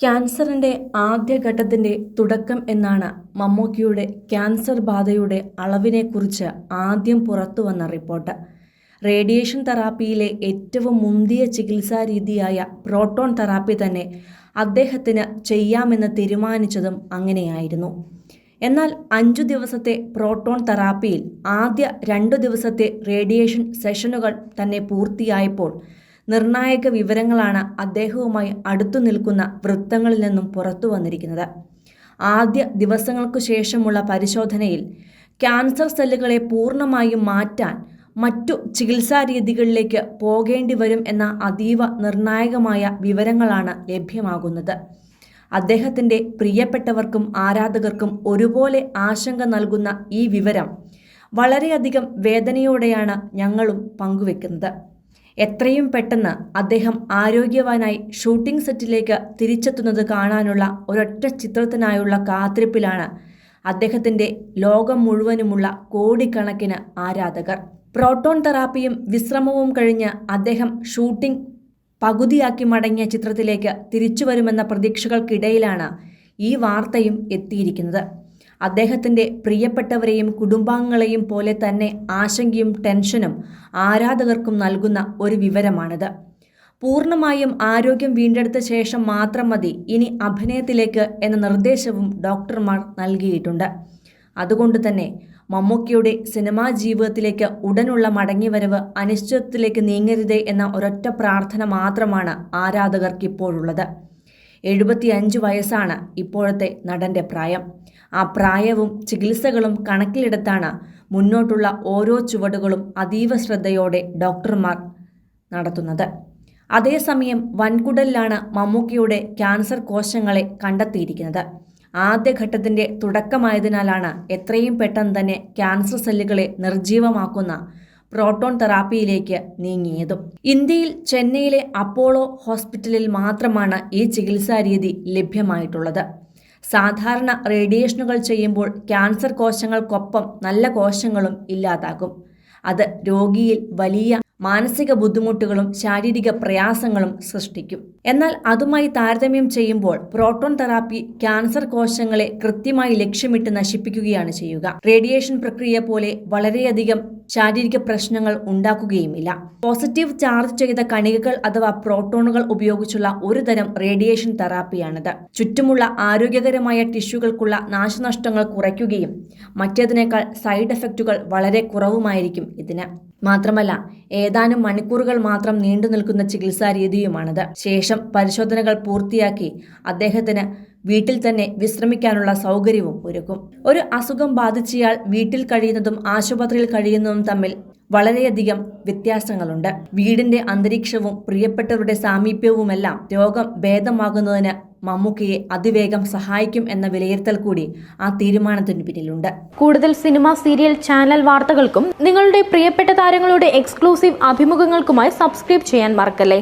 ക്യാൻസറിന്റെ ആദ്യഘട്ടത്തിന്റെ തുടക്കം എന്നാണ് മമ്മൂക്കിയുടെ ക്യാൻസർ ബാധയുടെ അളവിനെക്കുറിച്ച് ആദ്യം പുറത്തുവന്ന റിപ്പോർട്ട്. റേഡിയേഷൻ തെറാപ്പിയിലെ ഏറ്റവും മുന്തിയ ചികിത്സാ രീതിയായ പ്രോട്ടോൺ തെറാപ്പി തന്നെ അദ്ദേഹത്തിന് ചെയ്യാമെന്ന് തീരുമാനിച്ചതും അങ്ങനെയായിരുന്നു. എന്നാൽ അഞ്ചു ദിവസത്തെ പ്രോട്ടോൺ തെറാപ്പിയിൽ ആദ്യ രണ്ടു ദിവസത്തെ റേഡിയേഷൻ സെഷനുകൾ തന്നെ പൂർത്തിയായപ്പോൾ നിർണായക വിവരങ്ങളാണ് അദ്ദേഹവുമായി അടുത്തു നിൽക്കുന്ന വൃത്തങ്ങളിൽ നിന്നും പുറത്തു വന്നിരിക്കുന്നത്. ആദ്യ ദിവസങ്ങൾക്കു ശേഷമുള്ള പരിശോധനയിൽ ക്യാൻസർ സെല്ലുകളെ പൂർണമായും മാറ്റാൻ മറ്റു ചികിത്സാരീതികളിലേക്ക് പോകേണ്ടി വരും എന്ന അതീവ നിർണായകമായ വിവരങ്ങളാണ് ലഭ്യമാകുന്നത്. അദ്ദേഹത്തിന്റെ പ്രിയപ്പെട്ടവർക്കും ആരാധകർക്കും ഒരുപോലെ ആശങ്ക നൽകുന്ന ഈ വിവരം വളരെയധികം വേദനയോടെയാണ് ഞങ്ങളും പങ്കുവെക്കുന്നത്. എത്രയും പെട്ടെന്ന് അദ്ദേഹം ആരോഗ്യവാനായി ഷൂട്ടിംഗ് സെറ്റിലേക്ക് തിരിച്ചെത്തുന്നത് കാണാനുള്ള ഒരൊറ്റ ചിത്രത്തിനായുള്ള കാത്തിരിപ്പിലാണ് അദ്ദേഹത്തിന്റെ ലോകം മുഴുവനുമുള്ള കോടിക്കണക്കിന് ആരാധകർ. പ്രോട്ടോൺ തെറാപ്പിയും വിശ്രമവും കഴിഞ്ഞ് അദ്ദേഹം ഷൂട്ടിംഗ് പകുതിയാക്കി മടങ്ങിയ ചിത്രത്തിലേക്ക് തിരിച്ചു വരുമെന്ന പ്രതീക്ഷകൾക്കിടയിലാണ് ഈ വാർത്തയും എത്തിയിരിക്കുന്നത്. അദ്ദേഹത്തിന്റെ പ്രിയപ്പെട്ടവരെയും കുടുംബാംഗങ്ങളെയും പോലെ തന്നെ ആശങ്കയും ടെൻഷനും ആരാധകർക്കും നൽകുന്ന ഒരു വിവരമാണിത്. പൂർണമായും ആരോഗ്യം വീണ്ടെടുത്ത ശേഷം മാത്രം മതി ഇനി അഭിനയത്തിലേക്ക് എന്ന നിർദ്ദേശവും ഡോക്ടർമാർ നൽകിയിട്ടുണ്ട്. അതുകൊണ്ട് തന്നെ മമ്മൂക്കിയുടെ സിനിമാ ജീവിതത്തിലേക്ക് ഉടനുള്ള മടങ്ങിവരവ് അനിശ്ചിതത്തിലേക്ക് നീങ്ങരുതേ എന്ന ഒരൊറ്റ പ്രാർത്ഥന മാത്രമാണ് ആരാധകർക്കിപ്പോഴുള്ളത്. എഴുപത്തിയഞ്ച് വയസ്സാണ് ഇപ്പോഴത്തെ നടന്റെ പ്രായം. ആ പ്രായവും ചികിത്സകളും കണക്കിലെടുത്താണ് മുന്നോട്ടുള്ള ഓരോ ചുവടുകളും അതീവ ശ്രദ്ധയോടെ ഡോക്ടർമാർ നടത്തുന്നത്. അതേസമയം വൻകുടലിലാണ് മമ്മൂക്കിയുടെ ക്യാൻസർ കോശങ്ങളെ കണ്ടെത്തിയിരിക്കുന്നത്. ആദ്യഘട്ടത്തിന്റെ തുടക്കമായതിനാലാണ് എത്രയും പെട്ടെന്ന് തന്നെ ക്യാൻസർ സെല്ലുകളെ നിർജീവമാക്കുന്ന പ്രോട്ടോൺ തെറാപ്പിയിലേക്ക് നീങ്ങിയതും. ഇന്ത്യയിൽ ചെന്നൈയിലെ അപ്പോളോ ഹോസ്പിറ്റലിൽ മാത്രമാണ് ഈ ചികിത്സാരീതി ലഭ്യമായിട്ടുള്ളത്. സാധാരണ റേഡിയേഷനുകൾ ചെയ്യുമ്പോൾ ക്യാൻസർ കോശങ്ങൾക്കൊപ്പം നല്ല കോശങ്ങളും ഇല്ലാതാകും. അത് രോഗിയിൽ വലിയ മാനസിക ബുദ്ധിമുട്ടുകളും ശാരീരിക പ്രയാസങ്ങളും സൃഷ്ടിക്കും. എന്നാൽ അതുമായി താരതമ്യം ചെയ്യുമ്പോൾ പ്രോട്ടോൺ തെറാപ്പി ക്യാൻസർ കോശങ്ങളെ കൃത്യമായി ലക്ഷ്യമിട്ട് നശിപ്പിക്കുകയാണ് ചെയ്യുക. റേഡിയേഷൻ പ്രക്രിയ പോലെ വളരെയധികം ശാരീരിക പ്രശ്നങ്ങൾ ഉണ്ടാക്കുകയുമില്ല. പോസിറ്റീവ് ചാർജ് ചെയ്ത കണികകൾ അഥവാ പ്രോട്ടോണുകൾ ഉപയോഗിച്ചുള്ള ഒരു തരം റേഡിയേഷൻ തെറാപ്പിയാണിത്. ചുറ്റുമുള്ള ആരോഗ്യകരമായ ടിഷ്യൂകൾക്കുള്ള നാശനഷ്ടങ്ങൾ കുറയ്ക്കുകയും മറ്റേതിനേക്കാൾ സൈഡ് എഫക്റ്റുകൾ വളരെ കുറവുമായിരിക്കും ഇതിന്. മാത്രമല്ല ഏതാനും മണിക്കൂറുകൾ മാത്രം നീണ്ടു നിൽക്കുന്ന ചികിത്സാ രീതിയുമാണിത്. ശേഷം പരിശോധനകൾ പൂർത്തിയാക്കി അദ്ദേഹത്തിന് വീട്ടിൽ തന്നെ വിശ്രമിക്കാനുള്ള സൗകര്യവും ഒരുക്കും. ഒരു അസുഖം ബാധിച്ചയാൾ വീട്ടിൽ കഴിയുന്നതും ആശുപത്രിയിൽ കഴിയുന്നതും തമ്മിൽ വളരെയധികം വ്യത്യാസങ്ങളുണ്ട്. വീടിന്റെ അന്തരീക്ഷവും പ്രിയപ്പെട്ടവരുടെ സാമീപ്യവുമെല്ലാം രോഗം ഭേദമാകുന്നതിന് മമ്മൂക്കയെ അതിവേഗം സഹായിക്കും എന്ന വിലയിരുത്തൽ കൂടി ആ തീരുമാനത്തിന് പിന്നിലുണ്ട്. കൂടുതൽ സിനിമ സീരിയൽ ചാനൽ വാർത്തകൾക്കും നിങ്ങളുടെ പ്രിയപ്പെട്ട താരങ്ങളുടെ എക്സ്ക്ലൂസീവ് അഭിമുഖങ്ങൾക്കുമായി സബ്സ്ക്രൈബ് ചെയ്യാൻ മറക്കല്ലേ?